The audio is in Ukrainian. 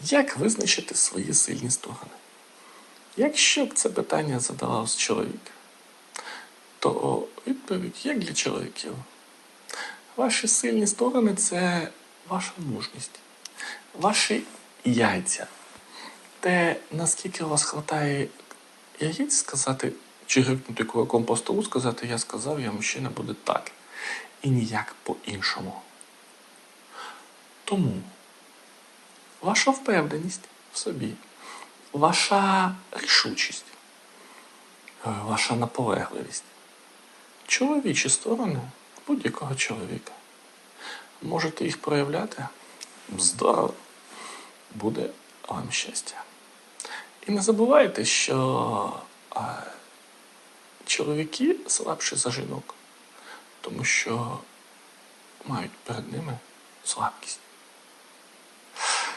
Як визначити свої сильні сторони? Якщо б це питання задавав чоловік, то відповідь як для чоловіків. Ваші сильні сторони це ваша мужність, ваші яйця. Те, наскільки у вас хватає яєць сказати, чи грикнути кулаком по столу, сказати, я сказав, я мужчина буде так. І ніяк по-іншому. Тому ваша впевненість в собі, ваша рішучість, е, ваша наполегливість, чоловічі сторони будь-якого чоловіка. Можете їх проявляти здорово, буде вам щастя. І не забувайте, що е, чоловіки слабші за жінок, тому що мають перед ними слабкість.